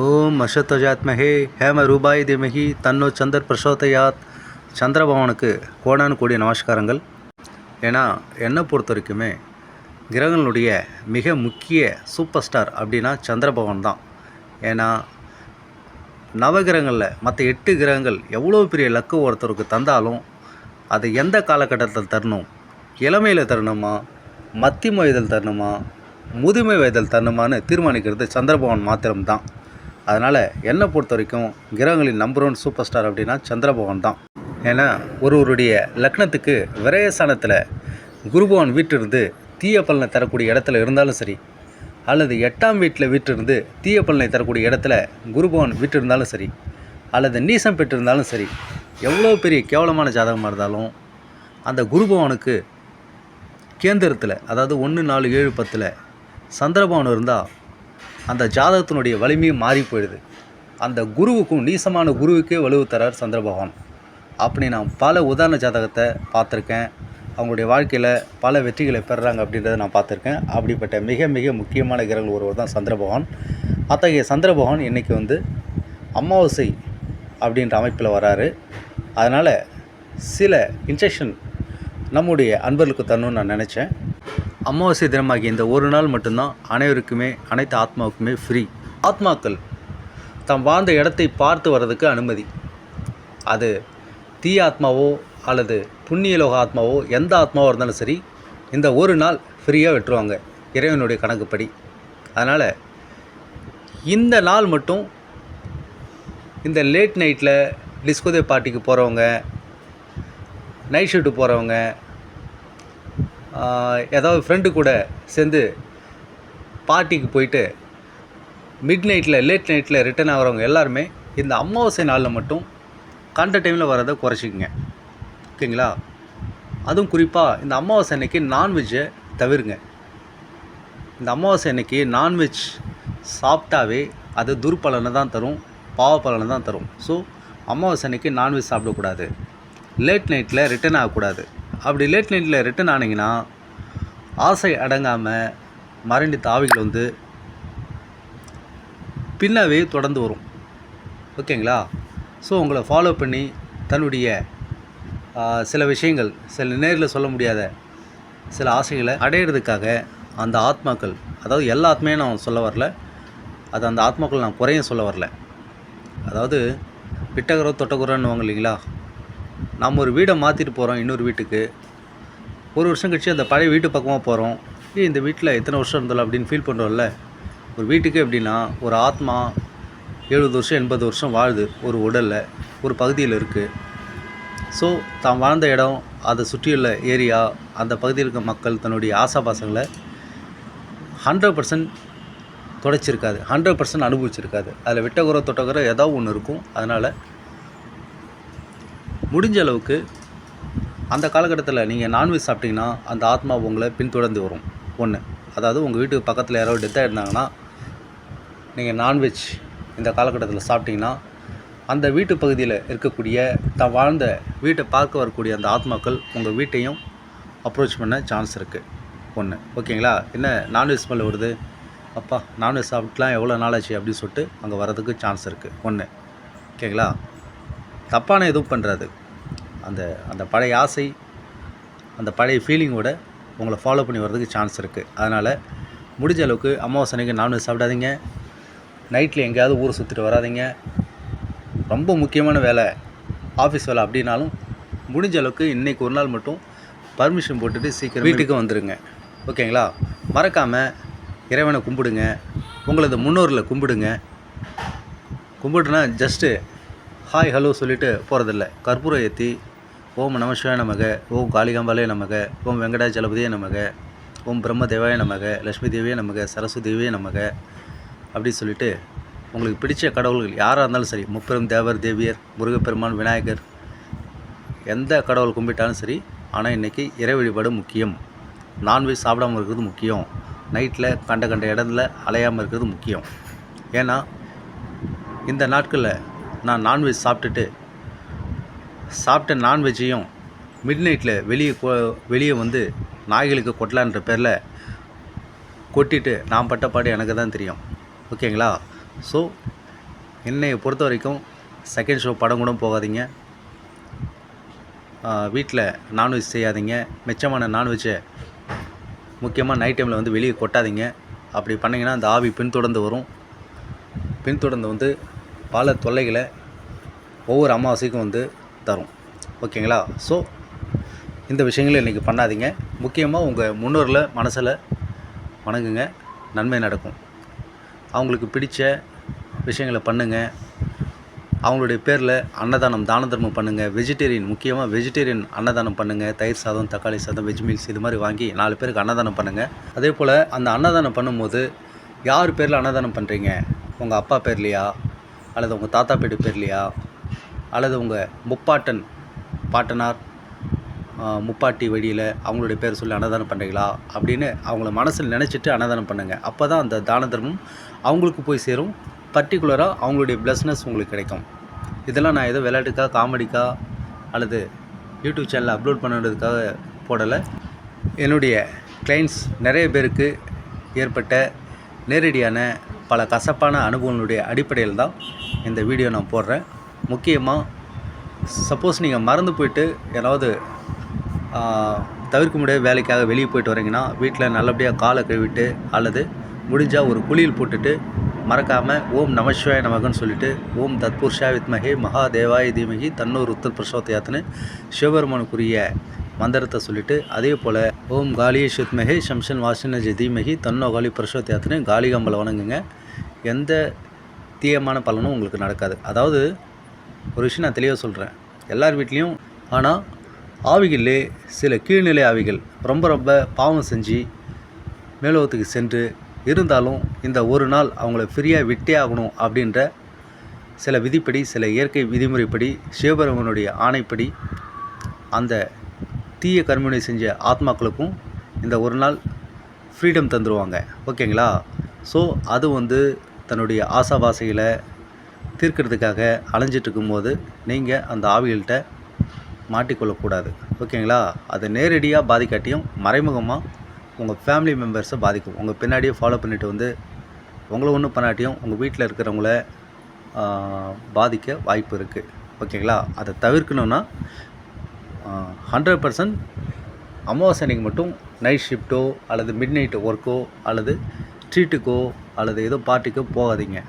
ஓம் அஷத்வஜாத்மஹே ஹேம ரூபாய் திமகி தன்னோ சந்தர் பிரசோதயாத். சந்திரபவனுக்கு கோடானு கூடிய நமஸ்காரங்கள். ஏன்னா என்னை பொறுத்த வரைக்குமே கிரகங்களுடைய மிக முக்கிய சூப்பர் ஸ்டார் அப்படின்னா சந்திரபவன் தான். ஏன்னா நவகிரகங்களில் மற்ற எட்டு கிரகங்கள் எவ்வளோ பெரிய லக்கு ஒருத்தருக்கு தந்தாலும் அது எந்த காலகட்டத்தில் தரணும்? இளமையில் தரணுமா? மத்திய வயதில் தரணுமா? முதுமை வயதில் தரணுமான்னு தீர்மானிக்கிறது சந்திரபவன் மாத்திரம்தான். அதனால் என்னை பொறுத்த வரைக்கும் கிரகங்களின் நம்பர் ஒன் சூப்பர் ஸ்டார் அப்படின்னா சந்திரபவன் தான். ஏன்னா ஒருவருடைய லக்னத்துக்கு விரயஸ்தானத்தில் குருபவன் வீட்டிலிருந்து தீய பலனை தரக்கூடிய இடத்துல இருந்தாலும் சரி அல்லது எட்டாம் வீட்டில் வீட்டிலிருந்து தீய பலனை தரக்கூடிய இடத்துல குருபவன் வீட்டு இருந்தாலும் சரி அல்லது நீசம் பெற்றிருந்தாலும் சரி எவ்வளோ பெரிய கேவலமான ஜாதகமாக இருந்தாலும் அந்த குருபவனுக்கு கேந்திரத்தில் அதாவது ஒன்று நாலு ஏழு பத்தில் சந்திரபவன் இருந்தால் அந்த ஜாதகத்தினுடைய வலிமையும் மாறி போயிடுது. அந்த குருவுக்கும் நீசமான குருவுக்கே வலுவு தரார் சந்திரபகவான் அப்படி நான் பல உதாரண ஜாதகத்தை பார்த்துருக்கேன். அவங்களுடைய வாழ்க்கையில் பல வெற்றிகளை பெறுறாங்க அப்படின்றத நான் பார்த்துருக்கேன். அப்படிப்பட்ட மிக மிக முக்கியமான கிரகங்கள் ஒருவர் தான் சந்திரபகவான் அத்தகைய சந்திரபகவான் இன்றைக்கி வந்து அமாவாசை அப்படின்ற அமைப்பில் வராரு. அதனால் சில இன்ஜெக்ஷன் நம்முடைய அன்பர்களுக்கு தரணும்னு நான் நினச்சேன். அமாவாசை தினமாகிய இந்த ஒரு நாள் மட்டும்தான் அனைவருக்குமே அனைத்து ஆத்மாவுக்குமே ஃப்ரீ ஆத்மாக்கள் தாம் வாழ்ந்த இடத்தை பார்த்து வர்றதுக்கு அனுமதி. அது தீ ஆத்மாவோ அல்லது புண்ணியலோக ஆத்மாவோ எந்த ஆத்மாவோ இருந்தாலும் சரி இந்த ஒரு நாள் ஃப்ரீயாக விட்டுருவாங்க இறைவனுடைய கணக்குப்படி. அதனால் இந்த நாள் மட்டும் இந்த லேட் நைட்டில் டிஸ்கோதே பார்ட்டிக்கு போகிறவங்க நைட் ஷிஃப்ட்டு போகிறவங்க ஏதாவது ஃப்ரெண்டு கூட சேர்ந்து பார்ட்டிக்கு போயிட்டு மிட் நைட்டில் லேட் நைட்டில் ரிட்டர்ன் ஆகிறவங்க எல்லாருமே இந்த அமாவாசை நாளில் மட்டும் கண்ட டைமில் வரதை குறைச்சிக்கங்க. ஓகேங்களா? அதுவும் குறிப்பாக இந்த அமாவாசை அன்னைக்கு நான்வெஜ்ஜை தவிருங்க. இந்த அமாவாசை அன்னைக்கு நான்வெஜ் சாப்பிட்டாவே அது துர்பலனை தான் தரும் பாவ பலனை தான் தரும். ஸோ அமாவாசை அன்னைக்கு நான்வெஜ் சாப்பிடக்கூடாது. லேட் நைட்டில் ரிட்டர்ன் ஆகக்கூடாது. அப்படி லேட் நைட்டில் ரிட்டன் ஆனீங்கன்னா ஆசை அடங்காமல் மறைந்து தாவிகள் வந்து பின்னாவே தொடர்ந்து வரும். ஓகேங்களா ஸோ உங்களை ஃபாலோ பண்ணி தன்னுடைய சில விஷயங்கள் சில நேரில் சொல்ல முடியாத சில ஆசைகளை அடையிறதுக்காக அந்த ஆத்மாக்கள் அதாவது எல்லா ஆத்மையும் நான் சொல்ல வரல. அது அந்த ஆத்மாக்கள் நான் குறையும் சொல்ல வரல. அதாவது விட்டகரோ தொட்டகுரோன்னு இல்லைங்களா? நம்ம ஒரு வீடை மாற்றிட்டு போகிறோம் இன்னொரு வீட்டுக்கு. ஒரு வருஷம் கழிச்சு அந்த பழைய வீட்டு பக்கமாக போகிறோம் ஏய் இந்த வீட்டில் எத்தனை வருஷம் இருந்தோம் அப்படின்னு ஃபீல் பண்ணுறோம்ல ஒரு வீட்டுக்கு எப்படின்னா ஒரு ஆத்மா எழுபது வருஷம் எண்பது வருஷம் வாழுது. ஒரு உடலில் ஒரு பகுதியில் இருக்குது ஸோ தான் வாழ்ந்த இடம் அதை சுற்றியுள்ள ஏரியா அந்த பகுதியில் இருக்க மக்கள் தன்னுடைய ஆசாபாசங்களை ஹண்ட்ரட் பர்சன்ட் தொடச்சிருக்காது. ஹண்ட்ரட் பர்சன்ட் அனுபவிச்சிருக்காது. அதில் விட்டகுறை தொட்டகுறை ஏதோ ஒன்று இருக்கும். அதனால் முடிஞ்ச அளவுக்கு அந்த காலகட்டத்தில் நீங்கள் நான்வெஜ் சாப்பிட்டீங்கன்னா அந்த ஆத்மா உங்களை பின்தொடர்ந்து வரும். ஒன்று. அதாவது உங்கள் வீட்டுக்கு பக்கத்தில் யாராவது டெத்தாக இருந்தாங்கன்னா நீங்கள் நான்வெஜ் இந்த காலகட்டத்தில் சாப்பிட்டீங்கன்னா அந்த வீட்டு பகுதியில் இருக்கக்கூடிய தான் வாழ்ந்த வீட்டை பார்க்க வரக்கூடிய அந்த ஆத்மாக்கள் உங்கள் வீட்டையும் அப்ரோச் பண்ண சான்ஸ் இருக்குது ஒன்று. ஓகேங்களா? என்ன நான்வெஜ் ஸ்மெல் வருது? அப்பா நான்வெஜ் சாப்பிட்டுலாம் எவ்வளோ நாளாச்சு அப்படின்னு சொல்லிட்டு அங்கே வரதுக்கு சான்ஸ் இருக்குது ஒன்று. ஓகேங்களா? தப்பான எதுவும் பண்ணுறாது அந்த அந்த பழைய ஆசை அந்த பழைய ஃபீலிங்கோட உங்களை ஃபாலோ பண்ணி வர்றதுக்கு சான்ஸ் இருக்குது அதனால் முடிஞ்ச அளவுக்கு அமாவாசை அன்னைக்கு நான்வெஜ் சாப்பிடாதீங்க. நைட்டில் எங்கேயாவது ஊரை சுற்றிட்டு வராதீங்க. ரொம்ப முக்கியமான வேலை ஆஃபீஸ் வேலை அப்படின்னாலும் முடிஞ்ச அளவுக்கு இன்றைக்கி ஒரு நாள் மட்டும் பர்மிஷன் போட்டுட்டு சீக்கிரம் வீட்டுக்கு வந்துடுங்க ஓகேங்களா? மறக்காமல் இறைவனை கும்பிடுங்க. உங்களது முன்னோர்களை கும்பிடுங்க. கும்பிட்டுனா ஜஸ்ட்டு ஹாய் ஹலோ சொல்லிட்டு போகிறதில்ல கற்பூரம் ஏற்றி ஓம் நமசிவாய நமக. ஓம் காளிகாம்பாலே நமக. ஓம் வெங்கடாச்சலபதியே நமக. ஓம் பிரம்ம தேவாய நமக. லக்ஷ்மி தேவியே நமக. சரஸ்வதி தேவியே நமக. அப்படி சொல்லிட்டு உங்களுக்கு பிடிச்ச கடவுள்கள் யாராக இருந்தாலும் சரி முப்பெரும் தேவர் தேவியர் முருகப்பெருமான் விநாயகர் எந்த கடவுள் கும்பிட்டாலும் சரி ஆனால் இன்றைக்கி இறை வழிபாடு முக்கியம். நான்வெஜ் சாப்பிடாம இருக்கிறது முக்கியம். நைட்டில் கண்ட கண்ட இடத்துல அலையாமல் இருக்கிறது முக்கியம். ஏன்னா இந்த நாட்களில் நான் நான்வெஜ் சாப்பிட்டுட்டு சாப்பிட்ட நான்வெஜ்ஜையும் மிட் நைட்டில் வெளியே வெளியே வந்து நாய்களுக்கு கொட்டலான்ற பேரில் கொட்டிட்டு நான் பட்ட பாடு எனக்கு தான் தெரியும். ஓகேங்களா? ஸோ என்னையை பொறுத்த வரைக்கும் செகண்ட் ஷோ படம் கூட போகாதீங்க. வீட்டில் நான்வெஜ் செய்யாதீங்க. மிச்சமான நான்வெஜ்ஜை முக்கியமாக நைட் டைமில் வந்து வெளியே கொட்டாதீங்க. அப்படி பண்ணிங்கன்னா அந்த ஆவி பின்தொடர்ந்து வரும். பின்தொடர்ந்து வந்து பல தொல்லைகளை ஒவ்வொரு அமாவாசைக்கும் வந்து தரும். ஓகேங்களா? ஸோ இந்த விஷயங்களை இன்றைக்கி பண்ணாதீங்க. முக்கியமாக உங்கள் முன்னோரில் மனசில் வணங்குங்க. நன்மை நடக்கும். அவங்களுக்கு பிடிச்ச விஷயங்களை பண்ணுங்கள் அவங்களுடைய பேரில் அன்னதானம் தான தர்மம் பண்ணுங்கள் வெஜிடேரியன் முக்கியமாக வெஜிடேரியன் அன்னதானம் பண்ணுங்கள் தயிர் சாதம் தக்காளி சாதம் வெஜ் மீல்ஸ் இது மாதிரி வாங்கி நாலு பேருக்கு அன்னதானம் பண்ணுங்கள் அதே போல் அந்த அன்னதானம் பண்ணும்போது யார் பேரில் அன்னதானம் பண்ணுறீங்க உங்கள் அப்பா பேர்லையா? அல்லது உங்கள் தாத்தா பேட்டு பேர்லையா? அல்லது உங்கள் முப்பாட்டன் பாட்டனார் முப்பாட்டி வழியில் அவங்களுடைய பேர் சொல்லி அன்னதானம் பண்ணுறீங்களா அப்படின்னு அவங்கள மனசில் நினச்சிட்டு அன்னதானம் பண்ணுங்கள் அப்போ தான் அந்த தான தர்மம் அவங்களுக்கு போய் சேரும். பர்டிகுலராக அவங்களுடைய பிளஸ்னஸ் உங்களுக்கு கிடைக்கும். இதெல்லாம் நான் ஏதோ விளையாட்டுக்கா காமெடிக்கா அல்லது யூடியூப் சேனலில் அப்லோட் பண்ணுறதுக்காக போடலை. என்னுடைய கிளைண்ட்ஸ் நிறைய பேருக்கு ஏற்பட்ட நேரடியான பல கசப்பான அனுபவங்களுடைய அடிப்படையில் தான் இந்த வீடியோ நான் போடுறேன். முக்கியமாக சப்போஸ் நீங்கள் மறந்து போயிட்டு ஏதாவது தவிர்க்க முடியாத வேலைக்காக வெளியே போயிட்டு வரீங்கன்னா வீட்டில் நல்லபடியாக காலை கழுவிட்டு அல்லது முடிஞ்சால் ஒரு குளியல் போட்டுட்டு மறக்காமல் ஓம் நமசிவாய நமகன்னு சொல்லிவிட்டு ஓம் தத்புருஷா வித்மஹே மகாதேவாய தீமகி தன்னூர் உத்தர் பிரசோதயாத்துன்னு சிவபெருமானுக்குரிய மந்திரத்தை சொல்லிவிட்டு அதே போல் ஓம் காலியே சுத்மகே சம்சன் வாசன தீமகி தன்னோ காளி பிரசோதயாத்துன்னு காளிகாம்பலை வணங்குங்க. எந்த தீயமான பலனும் உங்களுக்கு நடக்காது. அதாவது ஒரு விஷயம் நான் தெளிவாக சொல்கிறேன் எல்லார் வீட்லேயும் ஆனால் ஆவிகளிலே சில கீழ்நிலை ஆவிகள் ரொம்ப ரொம்ப பாவம் செஞ்சு மேலோகத்துக்கு சென்று இருந்தாலும் இந்த ஒரு நாள் அவங்கள ஃப்ரீயாக விட்டே ஆகணும் அப்படின்ற சில விதிப்படி சில இயற்கை விதிமுறைப்படி சிவபெருமனுடைய ஆணைப்படி அந்த தீய கர்மனை செஞ்ச ஆத்மாக்களுக்கும் இந்த ஒரு நாள் ஃப்ரீடம் தந்துடுவாங்க ஓகேங்களா? ஸோ அது வந்து தன்னுடைய ஆசாபாசைகளை தீர்க்கிறதுக்காக அலைஞ்சிட்டு இருக்கும்போது நீங்கள் அந்த ஆவிகள்கிட்ட மாட்டிக்கொள்ளக்கூடாது. ஓகேங்களா? அது நேரடியாக பாதிக்காட்டியும் மறைமுகமாக உங்கள் ஃபேமிலி மெம்பர்ஸை பாதிக்கும். உங்கள் பின்னாடியே ஃபாலோ பண்ணிட்டு வந்து உங்களை ஒன்றும் பண்ணாட்டியும் உங்கள் வீட்டில் இருக்கிறவங்கள பாதிக்க வாய்ப்பு இருக்குது ஓகேங்களா? அதை தவிர்க்கணுன்னா ஹண்ட்ரட் பர்சன்ட் அமாவாசை அன்னைக்கு மட்டும் நைட் ஷிஃப்ட்டோ அல்லது மிட் நைட் ஒர்க்கோ அல்லது ஸ்ட்ரீட்டுக்கோ அல்லது ஏதோ பார்ட்டிக்கோ போகாதீங்க.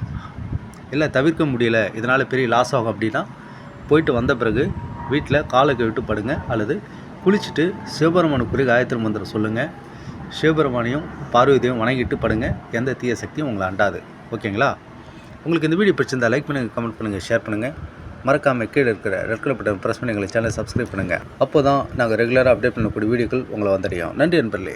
இல்லை தவிர்க்க முடியல. இதனால் பெரிய லாஸ் ஆகும் அப்படின்னா போயிட்டு வந்த பிறகு வீட்டில் காலை கழுவிட்டு படுங்க. அல்லது குளிச்சுட்டு சிவபெருமானுக்குரிய காயத்ரி மந்திரம் சொல்லுங்கள் சிவபெருமானையும் பார்வதியும் வணங்கிட்டு படுங்க. எந்த தீய சக்தியும் உங்களை அண்டாது. ஓகேங்களா? உங்களுக்கு இந்த வீடியோ பிடிச்சிருந்தா லைக் பண்ணுங்கள் கமெண்ட் பண்ணுங்கள் ஷேர் பண்ணுங்கள் மறக்காமல் கீழே இருக்கிற ரெட் கலர் பட்டன் ப்ரெஸ் பண்ணி எங்களை சேனலை சப்ஸ்கிரைப் பண்ணுங்கள் அப்போ தான் நாங்கள் ரெகுலராக அப்டேட் பண்ணக்கூடிய வீடியோக்கள் உங்களை வந்தடையும். நன்றி நண்பர்களே.